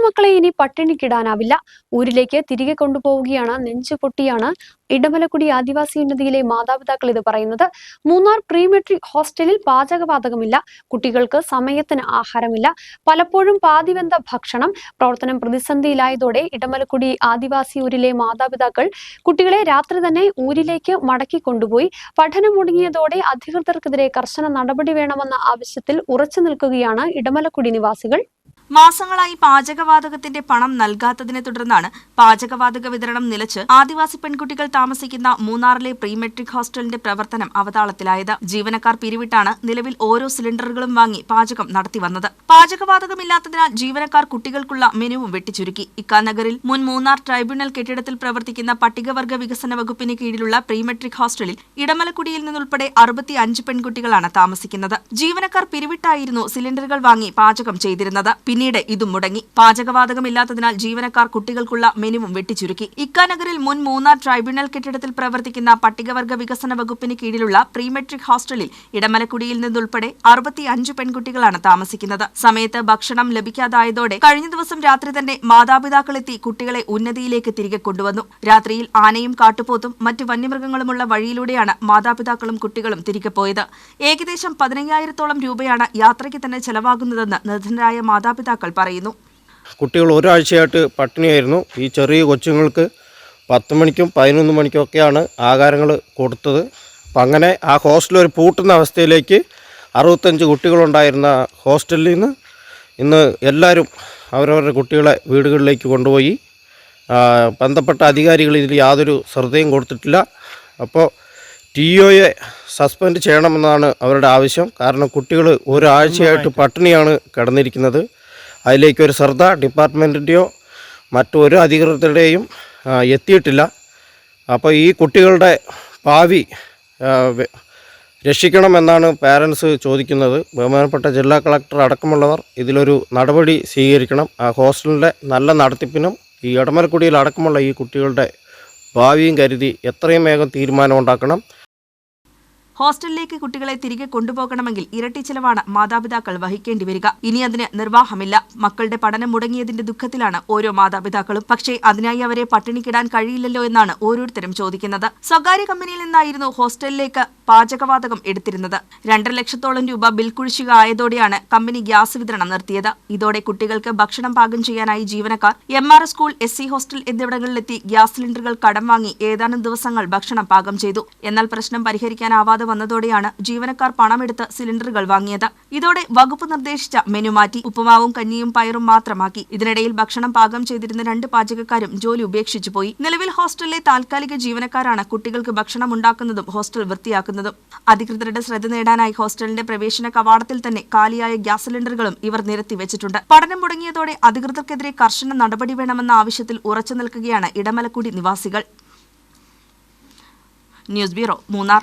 കുഞ്ഞുമക്കളെ ഇനി പട്ടിണിക്കിടാനാവില്ല. ഊരിലേക്ക് തിരികെ കൊണ്ടുപോവുകയാണ് നെഞ്ചു പൊട്ടിയാണ് ഇടമലക്കുടി ആദിവാസി ഉന്നതിയിലെ മാതാപിതാക്കൾ ഇത് പറയുന്നത്. മൂന്നാർ പ്രീമെട്രി ഹോസ്റ്റലിൽ പാചകവാതകമില്ല. കുട്ടികൾക്ക് സമയത്തിന് ആഹാരമില്ല. പലപ്പോഴും പാതിവെന്ത ഭക്ഷണം പ്രവർത്തനം പ്രതിസന്ധിയിലായതോടെ ഇടമലക്കുടി ആദിവാസി ഊരിലെ മാതാപിതാക്കൾ കുട്ടികളെ രാത്രി തന്നെ ഊരിലേക്ക് മടക്കി കൊണ്ടുപോയി. പഠനം മുടങ്ങിയതോടെ അധികൃതർക്കെതിരെ കർശന നടപടി വേണമെന്ന ആവശ്യത്തിൽ ഉറച്ചു നിൽക്കുകയാണ് ഇടമലക്കുടി നിവാസികൾ. മാസങ്ങളായി പാചകവാതകത്തിന്റെ പണം നൽകാത്തതിനെ തുടർന്നാണ് പാചകവാതക വിതരണം നിലച്ച് ആദിവാസി പെൺകുട്ടികൾ താമസിക്കുന്ന മൂന്നാറിലെ പ്രീമെട്രിക് ഹോസ്റ്റലിന്റെ പ്രവർത്തനം അവതാളത്തിലായത്. ജീവനക്കാർ പിരിവിട്ടാണ് നിലവിൽ ഓരോ സിലിണ്ടറുകളും വാങ്ങി പാചകം നടത്തിവന്നത്. പാചകവാതകമില്ലാത്തതിനാൽ ജീവനക്കാർ കുട്ടികൾക്കുള്ള മെനുവും വെട്ടിച്ചുരുക്കി. ഇക്കാനഗറിൽ മുൻ മൂന്നാർ ട്രൈബ്യൂണൽ കെട്ടിടത്തിൽ പ്രവർത്തിക്കുന്ന പട്ടികവർഗ വികസന വകുപ്പിന് കീഴിലുള്ള പ്രീമെട്രിക് ഹോസ്റ്റലിൽ ഇടമലക്കുടിയിൽ നിന്നുൾപ്പെടെ അറുപത്തി അഞ്ച് പെൺകുട്ടികളാണ് താമസിക്കുന്നത്. ജീവനക്കാർ പിരിവിട്ടായിരുന്നു സിലിണ്ടറുകൾ വാങ്ങി പാചകം ചെയ്തിരുന്നത്. പിന്നീട് ഇതും മുടങ്ങി. പാചകവാതകമില്ലാത്തതിനാൽ ജീവനക്കാർ കുട്ടികൾക്കുള്ള മെനുവും വെട്ടിച്ചുരുക്കി. ഇക്കാനഗറിൽ മുൻ മൂന്നാർ ട്രൈബ്യൂണൽ കെട്ടിടത്തിൽ പ്രവർത്തിക്കുന്ന പട്ടികവർഗ വികസന വകുപ്പിന് കീഴിലുള്ള പ്രീമെട്രിക് ഹോസ്റ്റലിൽ ഇടമലക്കുടിയിൽ നിന്നുൾപ്പെടെ അറുപത്തി അഞ്ച് പെൺകുട്ടികളാണ് താമസിക്കുന്നത്. സമയത്ത് ഭക്ഷണം ലഭിക്കാതായതോടെ കഴിഞ്ഞ ദിവസം രാത്രി തന്നെ മാതാപിതാക്കളെത്തി കുട്ടികളെ ഉന്നതിയിലേക്ക് തിരികെ കൊണ്ടുവന്നു. രാത്രിയിൽ ആനയും കാട്ടുപോത്തും മറ്റ് വന്യമൃഗങ്ങളുമുള്ള വഴിയിലൂടെയാണ് മാതാപിതാക്കളും കുട്ടികളും തിരികെ പോയത്. ഏകദേശം പതിനയ്യായിരത്തോളം രൂപയാണ് യാത്രയ്ക്ക് തന്നെ ചെലവാകുന്നതെന്ന് നിർധനരായ മാതാപിതാക്കൾ പറയുന്നു. കുട്ടികൾ ഒരാഴ്ചയായിട്ട് പട്ടിണിയായിരുന്നു. ഈ ചെറിയ കൊച്ചുങ്ങൾക്ക് പത്ത് മണിക്കും പതിനൊന്ന് മണിക്കും ഒക്കെയാണ് ആഹാരങ്ങൾ കൊടുത്തത്. അപ്പം അങ്ങനെ ആ ഹോസ്റ്റൽ ഒരു പൂട്ടുന്ന അവസ്ഥയിലേക്ക് അറുപത്തഞ്ച് കുട്ടികളുണ്ടായിരുന്ന ഹോസ്റ്റലിൽ നിന്ന് ഇന്ന് എല്ലാവരും അവരവരുടെ കുട്ടികളെ വീടുകളിലേക്ക് കൊണ്ടുപോയി. ബന്ധപ്പെട്ട അധികാരികൾ ഇതിൽ യാതൊരു ശ്രദ്ധയും കൊടുത്തിട്ടില്ല. അപ്പോൾ ടി ഒയെ സസ്പെൻഡ് ചെയ്യണമെന്നാണ് അവരുടെ ആവശ്യം. കാരണം കുട്ടികൾ ഒരാഴ്ചയായിട്ട് പട്ടിണിയാണ് കിടന്നിരിക്കുന്നത്. അതിലേക്കൊരു ശ്രദ്ധ ഡിപ്പാർട്ട്മെന്റിന്റെയോ മറ്റൊരു അധികൃതരുടെയും എത്തിയിട്ടില്ല. അപ്പോൾ ഈ കുട്ടികളുടെ ഭാവി രക്ഷിക്കണമെന്നാണ് പാരൻസ് ചോദിക്കുന്നത്. ബഹുമാനപ്പെട്ട ജില്ലാ കളക്ടർ അടക്കമുള്ളവർ ഇതിലൊരു നടപടി സ്വീകരിക്കണം. ആ ഹോസ്റ്റലിന്റെ നല്ല നടത്തിപ്പിനും ഈ ഇടമലക്കുടിയിൽ അടക്കമുള്ള ഈ കുട്ടികളുടെ ഭാവിയും കരുതി എത്രയും വേഗം തീരുമാനം ഉണ്ടാക്കണം. ഹോസ്റ്റലിലേക്ക് കുട്ടികളെ തിരികെ കൊണ്ടുപോകണമെങ്കിൽ ഇരട്ടി ചെലവാണ് മാതാപിതാക്കൾ വഹിക്കേണ്ടി വരിക. ഇനി അതിന് നിർവാഹമില്ല. മക്കളുടെ പഠനം മുടങ്ങിയതിന്റെ ദുഃഖത്തിലാണ് ഓരോ മാതാപിതാക്കളും. പക്ഷേ അതിനായി അവരെ പട്ടിണിക്കിടാൻ കഴിയില്ലല്ലോ എന്നാണ് ഓരോരുത്തരും ചോദിക്കുന്നത്. സ്വകാര്യ കമ്പനിയിൽ നിന്നായിരുന്നു ഹോസ്റ്റലിലേക്ക് പാചകവാതകം എടുത്തിരുന്നത്. രണ്ടര ലക്ഷത്തോളം രൂപ ബിൽ കുഴിച്ചുക ആയതോടെയാണ് കമ്പനി ഗ്യാസ് വിതരണം നിർത്തിയത്. ഇതോടെ കുട്ടികൾക്ക് ഭക്ഷണം പാകം ചെയ്യാനായി ജീവനക്കാർ M R school S C hostel എന്നിവിടങ്ങളിലെത്തി gas സിലിണ്ടറുകൾ കടം വാങ്ങി ഏതാനും ദിവസങ്ങൾ ഭക്ഷണം പാകം ചെയ്തു. എന്നാൽ പ്രശ്നം പരിഹരിക്കാനാവാതെ വന്നതോടെയാണ് ജീവനക്കാർ പണമെടുത്ത് സിലിണ്ടറുകൾ വാങ്ങിയത്. ഇതോടെ വകുപ്പ് നിർദ്ദേശിച്ച മെനു മാറ്റി ഉപ്പുമാവും കഞ്ഞിയും പയറും മാത്രമാക്കി. ഇതിനിടയിൽ ഭക്ഷണം പാകം ചെയ്തിരുന്ന രണ്ട് പാചകക്കാരും ജോലി ഉപേക്ഷിച്ചു പോയി. നിലവിൽ ഹോസ്റ്റലിലെ താൽക്കാലിക ജീവനക്കാരാണ് കുട്ടികൾക്ക് ഭക്ഷണം ഉണ്ടാക്കുന്നതും ഹോസ്റ്റൽ വൃത്തിയാക്കുന്നതും. അധികൃതരുടെ ശ്രദ്ധ നേടാനായി ഹോസ്റ്റലിന്റെ പ്രവേശന കവാടത്തിൽ തന്നെ കാലിയായ ഗ്യാസ് സിലിണ്ടറുകളും ഇവർ നിരത്തി വെച്ചിട്ടുണ്ട്. പഠനം മുടങ്ങിയതോടെ അധികൃതർക്കെതിരെ കർശന നടപടി വേണമെന്ന ആവശ്യത്തിൽ ഉറച്ചു നിൽക്കുകയാണ് ഇടമലക്കുടി നിവാസികൾ. News bureau Munnar.